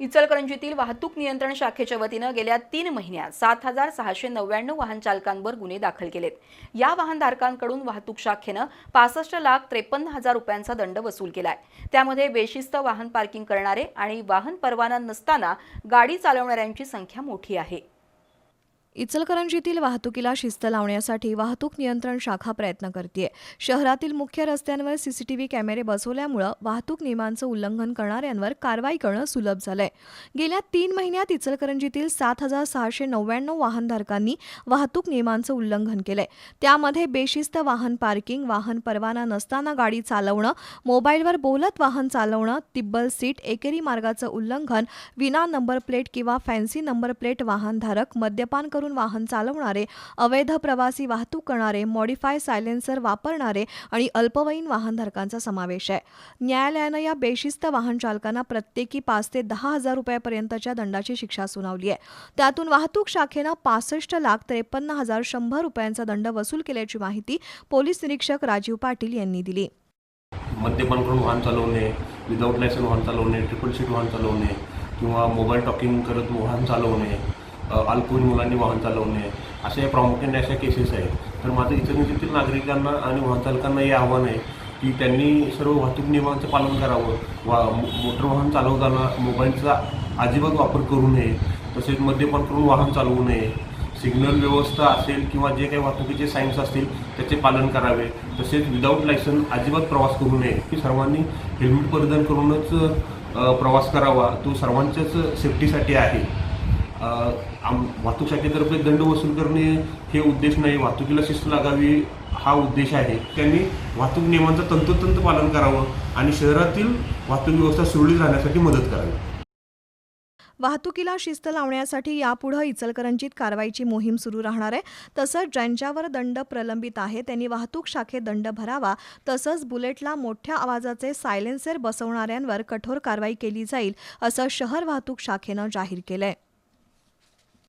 इचलकरंजीतील वाहतूक नियंत्रण शाखेच्या वतीनं गेल्या तीन महिन्यात सात हजार सहाशे नव्याण्णव वाहन चालकांवर गुन्हे दाखल केलेत. या वाहनधारकांकडून वाहतूक शाखेनं पासष्ट लाख त्रेपन्न हजार रुपयांचा दंड वसूल केलाय. त्यामध्ये बेशिस्त वाहन पार्किंग करणारे आणि वाहन परवाना नसताना गाडी चालवणाऱ्यांची संख्या मोठी आहे. इचलकरंजीतील वाहतुकीला शिस्त लावण्यासाठी वाहतूक नियंत्रण शाखा प्रयत्न करते शहरातील मुख्य रस्त्यांवर सीसीटीव्ही कॅमेरे बसवल्यामुळं वाहतूक नियमांचं उल्लंघन करणाऱ्यांवर कारवाई करणं सुलभ झालंय. गेल्या तीन महिन्यात इचलकरंजीतील सात हजार सहाशे नव्याण्णव वाहनधारकांनी वाहतूक नियमांचं उल्लंघन केलंय. त्यामध्ये बेशिस्त वाहन पार्किंग वाहन परवाना नसताना गाडी चालवणं मोबाईलवर बोलत वाहन चालवणं तिब्बल सीट एकेरी मार्गाचं उल्लंघन विना नंबर प्लेट किंवा फॅन्सी नंबर प्लेट वाहनधारक मद्यपान करून वाहन चालवणारे अवैध प्रवासी वाहतूक करणारे मॉडिफाय सायलेन्सर वापरणारे आणि अल्पवयीन वाहनधारकांचा समावेश आहे. न्यायालयानं या बेशिस्त वाहन चालकांना प्रत्येकी पाच ते दहा हजार रुपयापर्यंतच्या दंडाची शिक्षा सुनावली आहे. त्यातून वाहतूक शाखेनं पासष्ट लाख त्रेपन्न हजार शंभर रुपयांचा दंड वसूल केल्याची माहिती पोलीस निरीक्षक राजीव पाटील यांनी दिली. मद्यपान करून वाहन चालवणे विदाऊट लायसन वाहन चालवणे ट्रिपल सीट वाहन चालवणे किंवा मोबाईल टॉकिंग करत वाहन चालवणे अल्पवयीन मुलांनी वाहन चालवणे अशा प्रामुख्याने अशा केसेस आहेत. तर माझं इचलकरंजीतील नागरिकांना आणि वाहन चालकांना हे आव्हान आहे की त्यांनी सर्व वाहतूक नियमांचं पालन करावं. वा मो- मोटर वाहन चालवताना मोबाईलचा अजिबात वापर करू नये तसेच मद्यपान करून वाहन चालवू नये. सिग्नल व्यवस्था असेल किंवा जे काही वाहतुकीचे सायन्स असतील त्याचे पालन करावे. तसेच विदाऊट लायसन अजिबात प्रवास करू नये. की सर्वांनी हेल्मेट परिधान करूनच प्रवास करावा. तो सर्वांच्याच सेफ्टीसाठी आहे. आम वाहतूक शाखेतर्फे दंड वसूल करणे हे उद्देश नाही. वाहतुकीला शिस्त लागावी हा उद्देश आहे. त्यांनी वाहतूक नियमांचं तंतोतंत पालन करावं आणि शहरातील वाहतूक व्यवस्था सुरळीत राहण्यासाठी मदत करावी. वाहतुकीला शिस्त लावण्यासाठी यापुढे इचलकरंजीत कारवाईची मोहीम सुरू राहणार आहे. तसंच ज्यांच्यावर दंड प्रलंबित आहे त्यांनी वाहतूक शाखेत दंड भरावा. तसंच बुलेटला मोठ्या आवाजाचे सायलेन्सर बसवणाऱ्यांवर कठोर कारवाई केली जाईल असं शहर वाहतूक शाखेनं जाहीर केलंय.